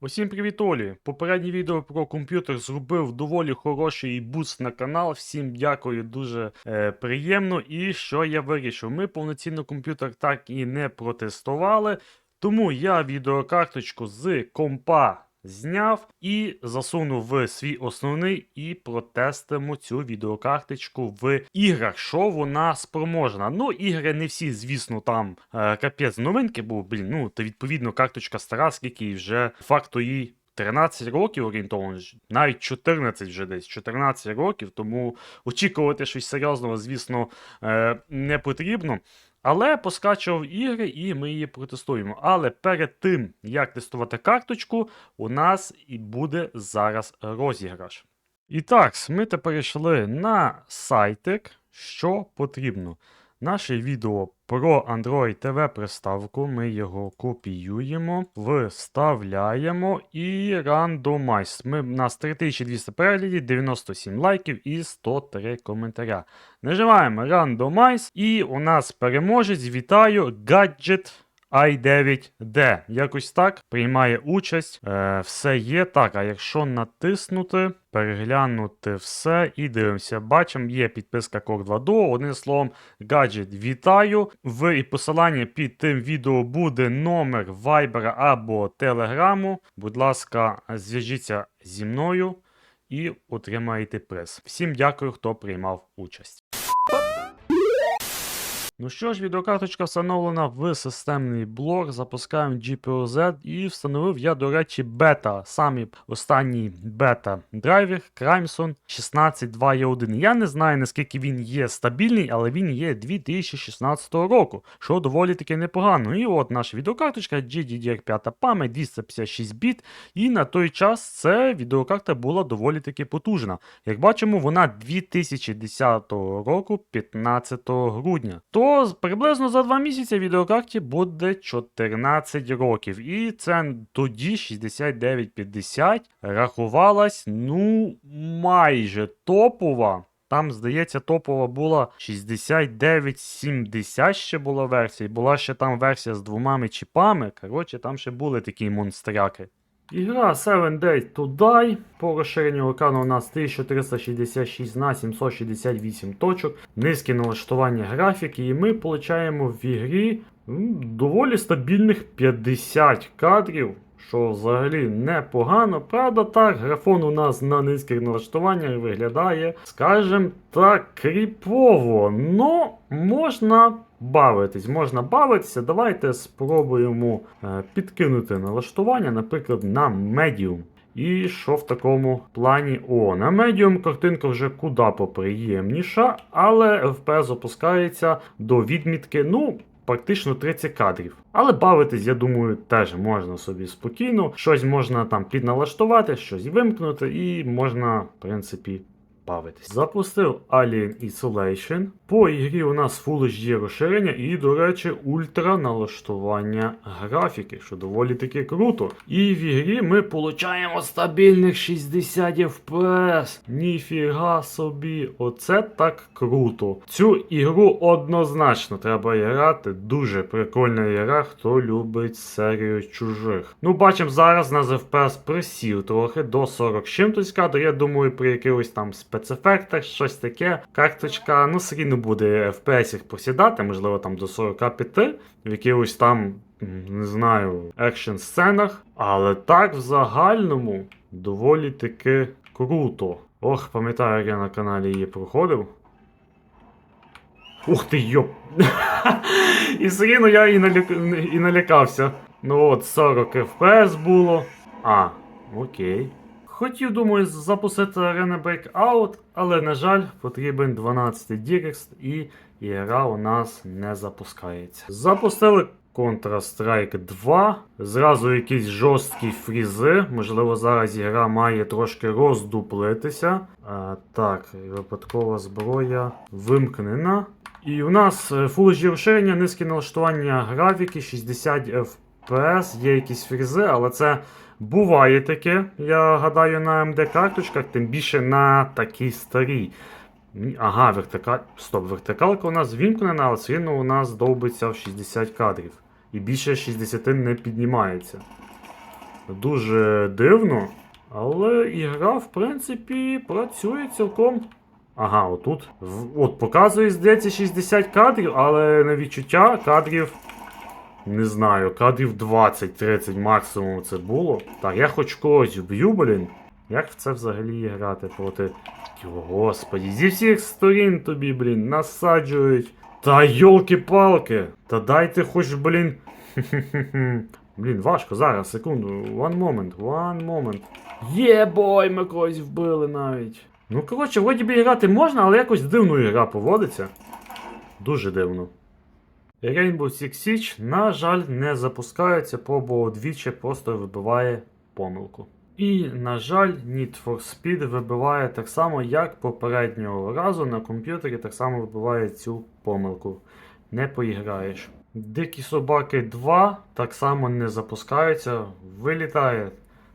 Усім привіт, Олі! Попереднє відео про комп'ютер зробив доволі хороший буст на канал. Всім дякую, дуже е, приємно. І що я вирішив? Ми повноцінно комп'ютер так і не протестували. Тому я відеокарточку з компа зняв і засунув в свій основний і протестимо цю відеокарточку в іграх, що вона спроможна. Ну, ігри не всі, звісно, там е, капець новинки був, блін, ну, то відповідно карточка стара, скільки вже факту їй 13 років орієнтовно, навіть 14 вже десь, 14 років, тому очікувати щось серйозного, звісно, е, не потрібно. Але поскачував ігри і ми її протестуємо. Але перед тим, як тестувати карточку, у нас і буде зараз розіграш. І так, ми тепер йшли на сайтик, що потрібно. Наше відео про Android TV приставку. Ми його копіюємо, вставляємо і рандомайз. Ми, у нас 3200 переглядів, 97 лайків і 103 коментаря. Нажимаємо рандомайз, і у нас переможець. Вітаю! Гаджет i9D. Якось так приймає участь. Е, все є. Так, а якщо натиснути, переглянути все і дивимося. Бачимо, є підписка Core 2 Duo. Одним словом, гаджет вітаю. В і посиланні під тим відео буде номер Viber або Telegram. Будь ласка, зв'яжіться зі мною і отримаєте приз. Всім дякую, хто приймав участь. Ну що ж, відеокарточка встановлена в системний блок. Запускаємо GPOZ і встановив я, до речі, бета. Самі останній бета драйвер Crimson 16.2.1. Я не знаю, наскільки він є стабільний, але він є 2016 року, що доволі таки непогано. І от наша відеокарточка GDDR5 пам'ять 256 біт. І на той час ця відеокарта була доволі таки потужна. Як бачимо, вона 2010 року, 15 грудня. Приблизно за 2 місяці відеокарті буде 14 років. І це тоді 6950 рахувалась, ну, майже топова. Там, здається, топова була 6970 ще була версія. Була ще там версія з двома чіпами. Коротше, там ще були такі монстряки. Ігра 7 Days to Die. По розширенню екрану у нас 1366 на 768 точок. Низьке налаштування графіки, і ми отримуємо в ігрі доволі стабільних 50 кадрів. Що взагалі непогано. Правда, так, графон у нас на низьких налаштуваннях виглядає, скажем так, кріпово. Но можна бавитись, можна бавитися. Давайте спробуємо е, підкинути налаштування, наприклад, на Medium. І що в такому плані? О, на Medium картинка вже куди поприємніша, але FPS опускається до відмітки, ну, практично 30 кадрів. Але бавитись, я думаю, теж можна собі спокійно. Щось можна там підналаштувати, щось вимкнути, і можна, в принципі, бавитись. Запустив Alien Isolation. По ігрі у нас Full HD розширення і, до речі, ультра налаштування графіки, що доволі таки круто. І в ігрі ми получаємо стабільних 60 FPS. Ніфіга собі, оце так круто. Цю ігру однозначно треба грати. Дуже прикольна гра, хто любить серію чужих. Ну, бачимо, зараз на FPS присів трохи до 40 з чимось кадр. Я думаю, при якихось там спецефектах, щось таке. Карточка, ну, все рівно буде FPS їх посідати, можливо, там до 45, в якихось там, не знаю, екшн сценах. Але так в загальному доволі таки круто. Ох, пам'ятаю, як я на каналі її проходив. Ух ти йоп! і все я і, налік... і налякався. Ну от 40 FPS було. А, окей. Хотів, думаю, запустити Arena Breakout, але, на жаль, потрібен 12 Direct і гра у нас не запускається. Запустили Counter-Strike 2. Зразу якісь жорсткі фрізи. Можливо, зараз гра має трошки роздуплитися. А, так, випадкова зброя вимкнена. І у нас е, Full HD розширення, низьке налаштування графіки, 60 FPS, є якісь фрізи, але це буває таке, я гадаю, на AMD карточках, тим більше на такій старій. Ага, вертикаль. Стоп, вертикалка у нас вімкнена, але все у нас довбиться в 60 кадрів. І більше 60 не піднімається. дуже дивно. Але ігра, в принципі, працює цілком. Ага, отут. От показує, здається, 60 кадрів, але на відчуття кадрів. Не знаю, кадрів 20-30 максимум це було. Так, я хоч когось вб'ю, блін. Як в це взагалі грати проти. О, господі, зі всіх сторін тобі, блін, насаджують. Та йолки-палки. Та дайте хоч, блін. Блін, важко, зараз, секунду. One moment, one moment. Є бой, ми когось вбили навіть. Ну, коротше, вроді би грати можна, але якось дивно ігра поводиться. Дуже дивно. Rainbow Six Siege, на жаль, не запускається, пробував двічі, просто вибиває помилку. І, на жаль, Need for Speed вибиває так само, як попереднього разу на комп'ютері так само вибиває цю помилку. Не поіграєш. Дикі собаки 2 так само не запускаються, вилітає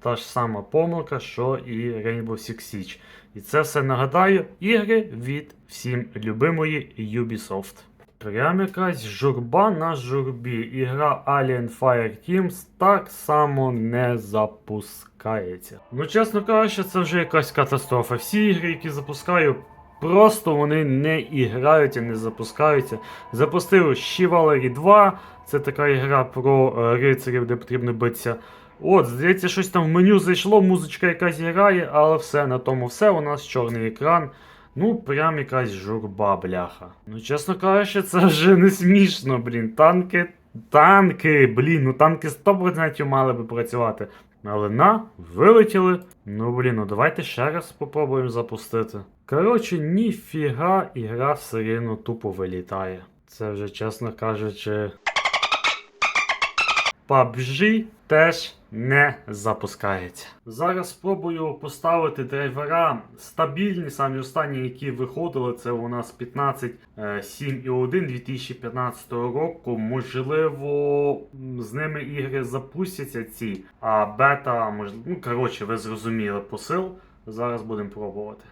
та ж сама помилка, що і Rainbow Six Siege. І це все нагадаю ігри від всім любимої Ubisoft. Прям якась журба на журбі. Ігра Alien Fireteams так само не запускається. Ну, чесно кажучи, це вже якась катастрофа. Всі ігри, які запускаю, просто вони не іграють і не запускаються. Запустив Chivalry 2, це така ігра про е, рицарів, де потрібно битися. От, здається, щось там в меню зайшло, музичка якась грає, але все, на тому все, у нас чорний екран. Ну, прям якась журба, бляха. Ну, чесно кажучи, це вже не смішно, блін. Танки. Танки, блін, ну танки 100% мали би працювати. Але на, вилетіли. Ну блін, ну давайте ще раз спробуємо запустити. Коротше, ніфіга ігра все рівно тупо вилітає. Це вже, чесно кажучи. PUBG теж не запускається. Зараз спробую поставити драйвера стабільні, самі останні, які виходили, це у нас 15.7.1 2015 року. Можливо, з ними ігри запустяться ці, а бета, можливо, ну коротше, ви зрозуміли посил. Зараз будемо пробувати.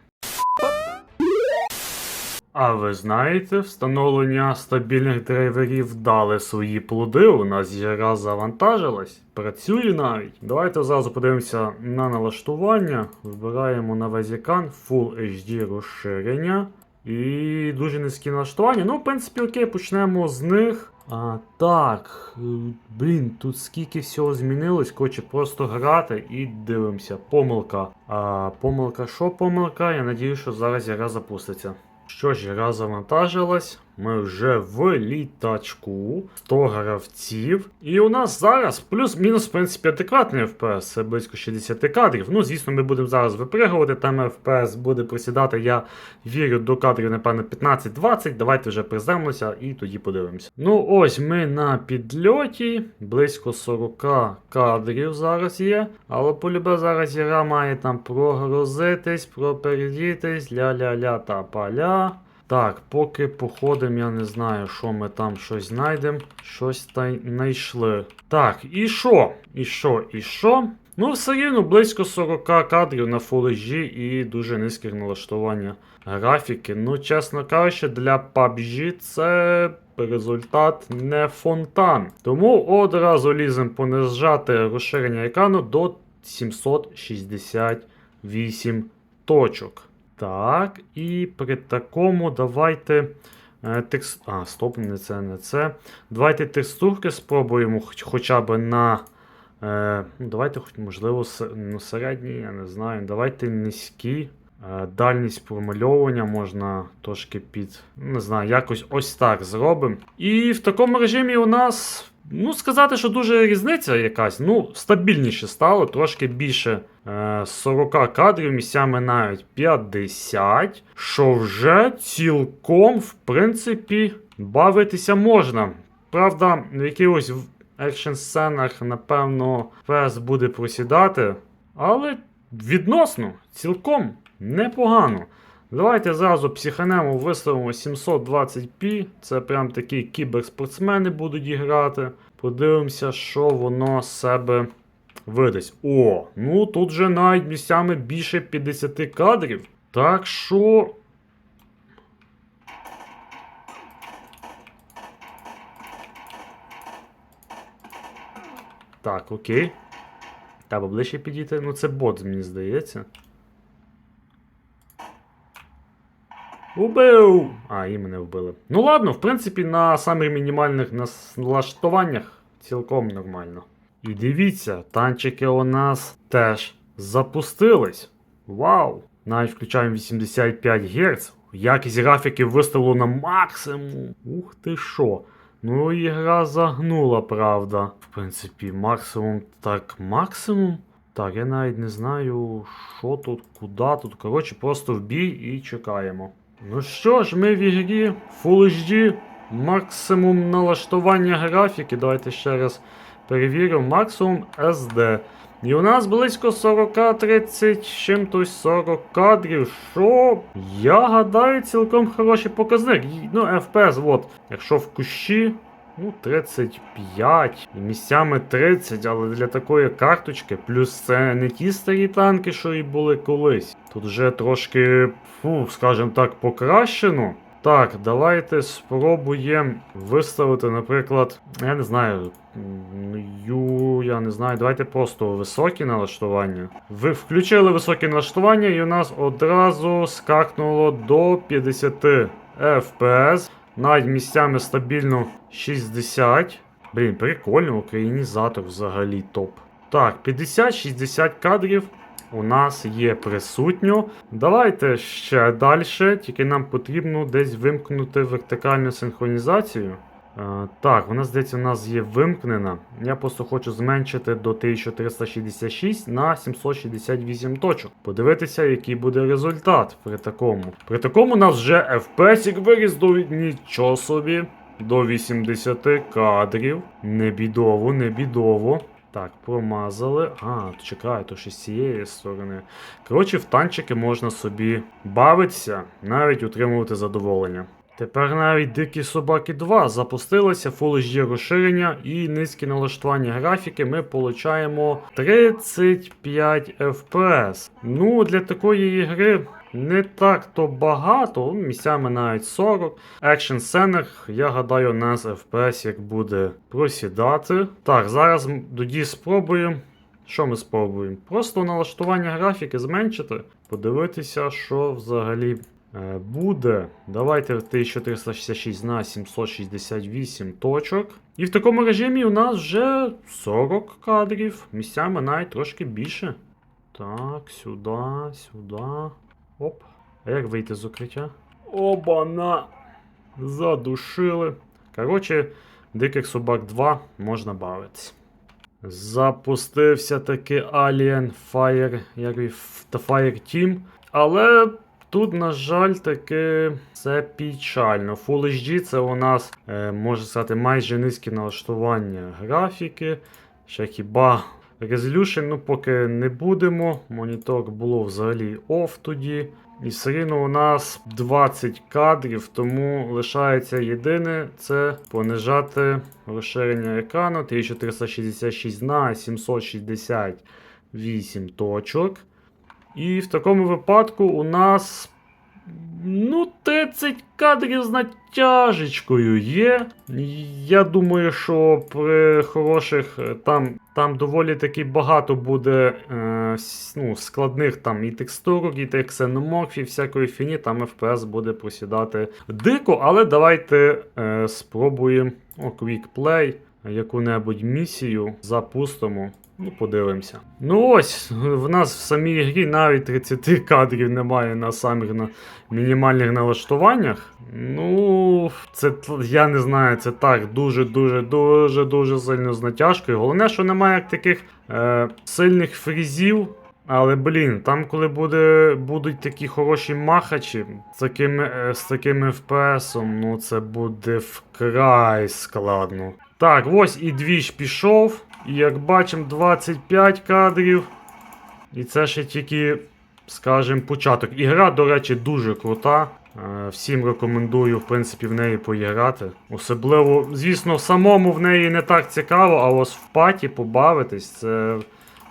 А ви знаєте, встановлення стабільних драйверів дали свої плоди. У нас ігра завантажилась, працює навіть. Давайте зразу подивимося на налаштування. Вибираємо на екран Full HD розширення. І дуже низькі налаштування. Ну, в принципі, окей, почнемо з них. А, так, блін, тут скільки всього змінилось. Коротше, просто грати і дивимося. Помилка. А, помилка, що помилка? Я надію, що зараз гра запуститься. Що ж, я завантажилась. Ми вже в літачку, 100 гравців. І у нас зараз плюс-мінус, в принципі, адекватний FPS, це близько 60 кадрів. Ну, звісно, ми будемо зараз випригувати, там FPS буде просідати. Я вірю до кадрів, напевно, 15-20. Давайте вже приземлимося і тоді подивимося. Ну, ось ми на підльоті, близько 40 кадрів зараз є. Але полюбе зараз гра має там прогрузитись, пропередітись, ля-ля-ля та поля. Так, поки походимо, я не знаю, що ми там щось знайдемо. Щось та й знайшли. Так, і що? І що? І що? Ну, все рівно близько 40 кадрів на HD і дуже низьких налаштування графіки. Ну, чесно кажучи, для PUBG це результат не фонтан. Тому одразу ліземо понижати розширення екрану до 768 точок. Так, і при такому давайте. е, Текст... А, стоп, не це, не це. Давайте текстурки спробуємо хоч- хоча б на. Е, ну, давайте, хоч, можливо, ну, середні, я не знаю. Давайте низькі. Е, дальність промальовування можна трошки під. Не знаю, якось ось так зробимо. І в такому режимі у нас. Ну, сказати, що дуже різниця якась. Ну, стабільніше стало, трошки більше е, 40 кадрів, місцями навіть 50, що вже цілком, в принципі, бавитися можна. Правда, в якихось екшн сценах, напевно, фес буде просідати, але відносно, цілком непогано. Давайте зразу психанемо виставимо 720p. Це прям такі кіберспортсмени будуть грати. Подивимося, що воно з себе видасть. О, ну тут же навіть місцями більше 50 кадрів. Так що. Так, окей. Треба ближче підійти. Ну це бот, мені здається. Убив! А, і мене вбили. Ну ладно, в принципі, на самих мінімальних налаштуваннях цілком нормально. І дивіться, танчики у нас теж запустились. Вау! Навіть включаємо 85 Гц. Якість графіки виставлено на максимум. Ух ти що. Ну і гра загнула, правда. В принципі, максимум так максимум. Так, я навіть не знаю, що тут, куди тут. Коротше, просто в бій і чекаємо. Ну що ж, ми в ігрі Full HD, максимум налаштування графіки. Давайте ще раз перевіримо. Максимум SD. І у нас близько 40-30 чим-тось 40 кадрів. Що я гадаю, цілком хороший показник. Ну, FPS, от, якщо в кущі, ну, 35, і місцями 30, але для такої карточки, плюс це не ті старі танки, що і були колись. Тут вже трошки, фу, скажімо так, покращено. Так, давайте спробуємо виставити, наприклад, я не знаю, ю, я не знаю, давайте просто високі налаштування. Ви включили високі налаштування, і у нас одразу скакнуло до 50 FPS. Навіть місцями стабільно 60. Блін, прикольно, українізатор взагалі топ. Так, 50-60 кадрів у нас є присутньо. Давайте ще далі, тільки нам потрібно десь вимкнути вертикальну синхронізацію. Е, так, вона здається, у нас є вимкнена. Я просто хочу зменшити до 1366 на 768 точок. Подивитися, який буде результат при такому. При такому у нас вже FPS виріс до нічого собі. До 80 кадрів. Не бідово, не бідово. Так, промазали. А, то чекай, то ще з цієї сторони. Коротше, в танчики можна собі бавитися, навіть отримувати задоволення. Тепер навіть Дикі Собаки 2 запустилися, Full HD розширення і низькі налаштування графіки ми получаємо 35 FPS. Ну, для такої ігри не так то багато, місцями навіть 40. Екшн сценах, я гадаю, у нас FPS як буде просідати. Так, зараз тоді спробуємо. Що ми спробуємо? Просто налаштування графіки зменшити, подивитися, що взагалі буде. Давайте 1366 на 768 точок. І в такому режимі у нас вже 40 кадрів, місцями навіть трошки більше. Так, сюди, сюди. Оп. А як вийти з укриття? Оба-на! Задушили. Коротше, Диких собак 2 можна бавитись. Запустився таки Alien Fire, як Fire Team. Але тут, на жаль, таки це печально. Full HD це у нас, е, можна сказати, майже низькі налаштування графіки. Ще хіба Resolution, ну поки не будемо. Монітор було взагалі off тоді. І все рівно у нас 20 кадрів, тому лишається єдине це понижати розширення екрану 1366 на 768 точок. І в такому випадку у нас ну 30 кадрів з натяжечкою є. Я думаю, що при хороших е, там, там доволі таки багато буде е, ну, складних там і текстурок, і тих ксеноморфів, всякої фіні, там FPS буде просідати дико, але давайте е, спробуємо о, Play, яку-небудь місію запустимо. Ну, подивимося. Ну ось, в нас в самій грі навіть 30 кадрів немає на самих на мінімальних налаштуваннях. Ну, це я не знаю, це так дуже-дуже дуже дуже сильно з натяжкою. Головне, що немає таких е, сильних фрізів. Але блін, там коли буде, будуть такі хороші махачі з такими, е, з таким FPS, ну це буде вкрай складно. Так, ось і двіж пішов. І як бачимо, 25 кадрів. І це ще тільки, скажімо, початок. Ігра, до речі, дуже крута. Е, Всім рекомендую, в принципі, в неї поіграти. Особливо, звісно, самому в неї не так цікаво, а ось в паті побавитись це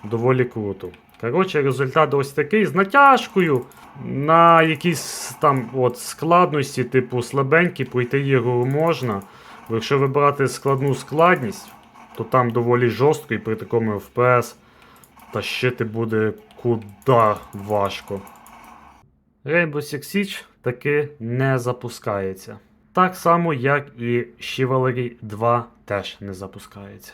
доволі круто. Коротше, результат ось такий з натяжкою. На якісь там от складності, типу слабенькі, пройти ігру можна. Якщо вибирати складну складність, то там доволі жорстко і при такому FPS тащити буде куда важко. Rainbow Six Siege таки не запускається. Так само, як і Chivalry 2 теж не запускається.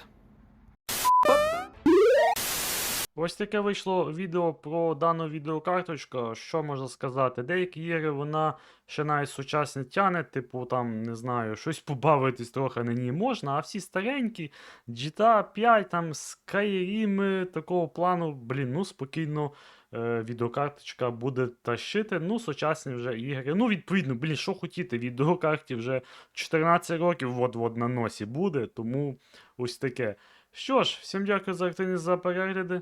Ось таке вийшло відео про дану відеокарточку. Що можна сказати? Деякі ігри вона ще навіть сучасні тяне, типу там, не знаю, щось побавитись трохи на ній можна, а всі старенькі, GTA 5, там Skyrim такого плану, блін, ну спокійно е, відеокарточка буде тащити. Ну, сучасні вже ігри. Ну, відповідно, блін, що хотіти, відеокарті вже 14 років от-от на носі буде, тому ось таке. Що ж, всім дякую за активність за перегляди.